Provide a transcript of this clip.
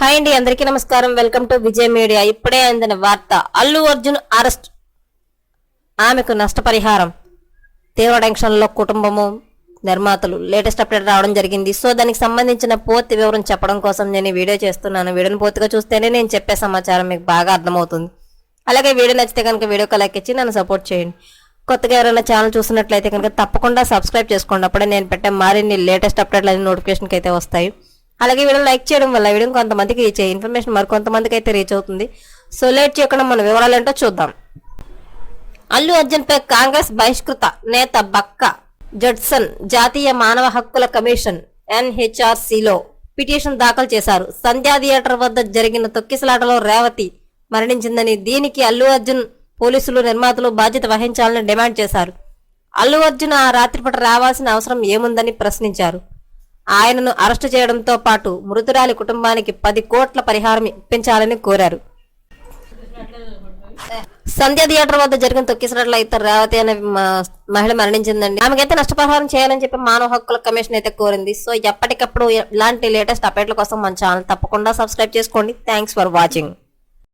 Hi అండి అందరికీ నమస్కారం. Welcome to Vijay media. ఇప్పుడే అందిన వార్త అల్లు అర్జున్ అరెస్ట్. ఆమెకు నష్టపరిహారం. తీవ్ర టెన్షన్లో కుటుంబము నిర్మాతలు. లేటెస్ట్ అప్డేట్ రావడం జరిగింది. సో దానికి సంబంధించిన పూర్తి వివరం చెప్పడం కోసం నేను ఈ వీడియో చేస్తున్నాను. వీడియోని పూర్తిగా చూస్తేనే నేను చెప్పే సమాచారం మీకు బాగా అర్థమవుతుంది. అలాగే వీడియో నచ్చితే కనుక వీడియోకి లైక్ ఇచ్చి నన్ను సపోర్ట్ చేయండి. కొత్తగా ఎవరైనా ఛానల్ చూస్తున్నట్లయితే కనుక తప్పకుండా సబ్స్క్రైబ్ చేసుకోండి. అప్పుడే నేను పెట్టే మరిన్ని లేటెస్ట్ అప్డేట్లు అన్ని నోటిఫికేషన్కి అయితే వస్తాయి. అలాగే వీడియో లైక్ చేయడం వల్ల వీడియో కొంతమందికి రీచ్ అయ్యే ఇన్ఫర్మేషన్ మరి కొంతమందికి అయితే రీచ్ అవుతుంది. సో లేట్ చేయకుండా మన వివరాలు ఏంటో చూద్దాం. అల్లు అర్జున్పై కాంగ్రెస్ బహిష్కృత నేత బక్క జడ్సన్ జాతీయ మానవ హక్కుల కమిషన్ ఎన్హెచ్ఆర్సీలో పిటిషన్ దాఖలు చేశారు. సంధ్యా థియేటర్ వద్ద జరిగిన తొక్కిసలాటలో రేవతి మరణించిందని దీనికి అల్లు అర్జున్ పోలీసులు నిర్మాతలు బాధ్యత వహించాలని డిమాండ్ చేశారు. అల్లు అర్జున్ ఆ రాత్రిపూట రావాల్సిన అవసరం ఏముందని ప్రశ్నించారు. ఆయనను అరెస్టు చేయడంతో పాటు మృతురాలి కుటుంబానికి పది కోట్ల పరిహారం ఇప్పించాలని కోరారు. సంధ్య థియేటర్ వద్ద జరిగిన తొక్కిసినట్ల ఇతర రేవతి అనే మహిళ మరణించిందండి. ఆమెకైతే నష్టపరిహారం చేయాలని చెప్పి మానవ హక్కుల కమిషన్ అయితే కోరింది. సో ఎప్పటికప్పుడు ఇలాంటి లేటెస్ట్ అప్డేట్ల కోసం మన ఛానల్ తప్పకుండా సబ్స్క్రైబ్ చేసుకోండి. Thanks for watching.